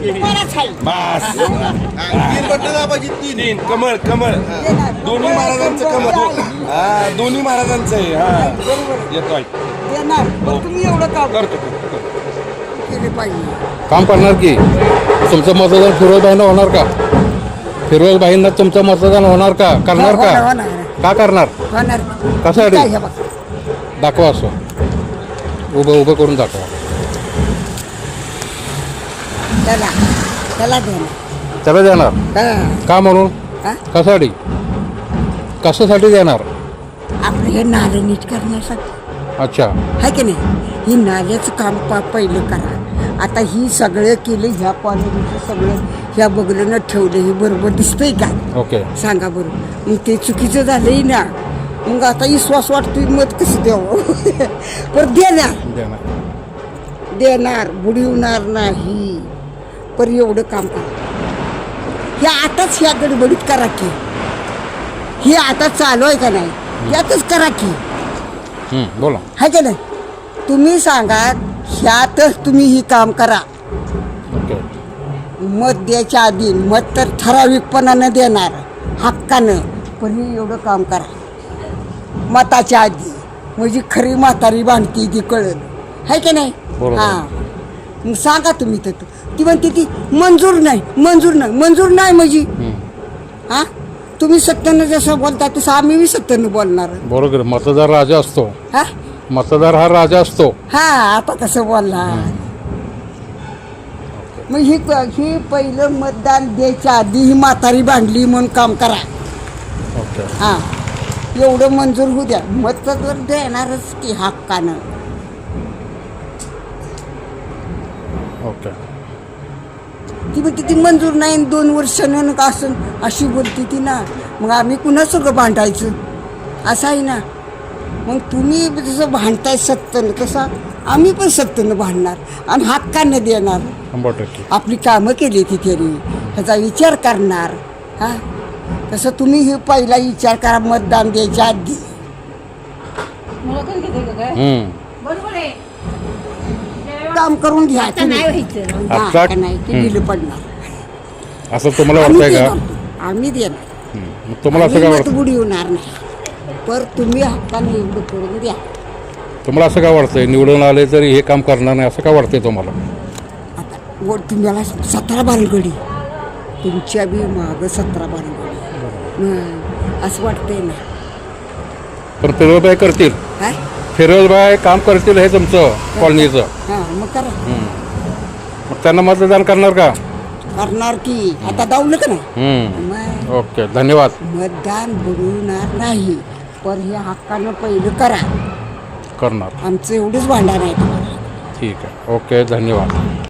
बस. तीन बटन दाबायची तीन तीन कमळ कमळ. दोन्ही महाराजांचं कमळ. हा दोन्ही महाराजांचं आहे हा. येतोय देणार पण तुम्ही एवढं काम करतो करतो. केले पाहिजे. काम करणार की? तुमचं मतदान फिरोजबाईंना होणार का? फिरोजबाईंना तुमचं मतदान होणार का? करणार का. का करणार? होणार. कशासाठी? हे. दाखवा असं. उभं उभं करून दाखवा. त्याला. त्याला देणार त्याला देणार? हा. का म्हणून? हा? कशासाठी? कशासाठी देणार? आपलं हे नालं नीट करण्यासाठी. अच्छा. आहे की नाही? ही नाल्याचं काम पा पहिलं करा. आता ही सगळं केलं ह्या कॉलनीचं सगळं ह्या बगलनं ठेवलं हे बरोबर दिसतंय का? ओके. सांगा बरं. मग ते चुकीचं झालंय ना. मग आता विश्वास वाटतोय मत कसं द्यावं? पण देणार. देणार. देणार बुडवणार नाही. पण एवढं काम करा. हे आताच ह्या गडबडीत करा की. हे आता चालू आहे का नाही यातच करा की. हं, बोला. हाय का नाही? तुम्ही सांगा ह्यातच तुम्ही ही काम करा. ओके. मत द्यायच्या आधी मत तर ठराविकपणानं देणार हक्कानं पण हे एवढं काम करा. मताच्या आधी म्हणजे खरी म्हातारी बांधती ती कळलं. आहे की नाही? बरोबर. हां. मग सांगा तुम्ही तर. ती म्हणते ती मंजूर नाही मंजूर नाही मंजूर नाही म्हणजे हां? तुम्ही सत्यानं जसं बोलता तसं आम्ही बी सत्यानं बोलणार. बरोबर मतदार राजा असतो. हा? मतदार हा राजा असतो. हा आता कसं बोलला. मग ही ही पहिलं मतदान द्यायच्या आधी ही म्हातारी बांधली म्हणून काम करा. ओके. हा. एवढं मंजूर होऊ द्या. मत तर देणारच की हक्कानं. ओके. ती म्हणते ती मंजूर नाही आणि दोन वर्षानं का असं अशी बोलती ती ना. मग आम्ही कुणा सगळं भांडायचं? असं आहे ना. मग तुम्ही जसं भांडताय सत्तनं तसं आम्ही पण सत्तनं भांडणार. आणि हक्कानं देणार? शंभर टक्के. आपली कामं केली ती त्यांनी. ह्याचा विचार करणार. हा? तसं तुम्ही हे पहिला विचार करा मतदान द्यायच्या आधी. हं. काम करून घ्या आता नाही व्हायचं. हा, का नाही की दिलं पडणार. असं तुम्हाला आम्ही वाटतंय का? आम्ही देणार. हं. मग तुम्हाला असं काय वाटतं? बुडी होणार नाही. पर तुम्ही हक्काने एवढं करून द्या तुम्हाला असं काय वाटतंय? निवडून आले तरी हे काम करणार नाही असं काय वाटतंय तुम्हाला? आता वर तुम्हाला सतरा बारगडी तुमच्या बी मागं सतरा बारगडी हं, असं वाटतंय ना. पण फिरोजबाई करतील. काय फिरोजबाई काम करतील हे तुमचं कॉलनीचं. हां मग करा. मग त्यांना मतदान करणार का? करणार की. आता दावलं का नाही. मग ओके धन्यवाद. मतदान बुडवणार नाही पण हे हक्कानं पहिलं करा. करणार. आमचं एवढंच भांडण आहे. ठीक आहे. ओके धन्यवाद.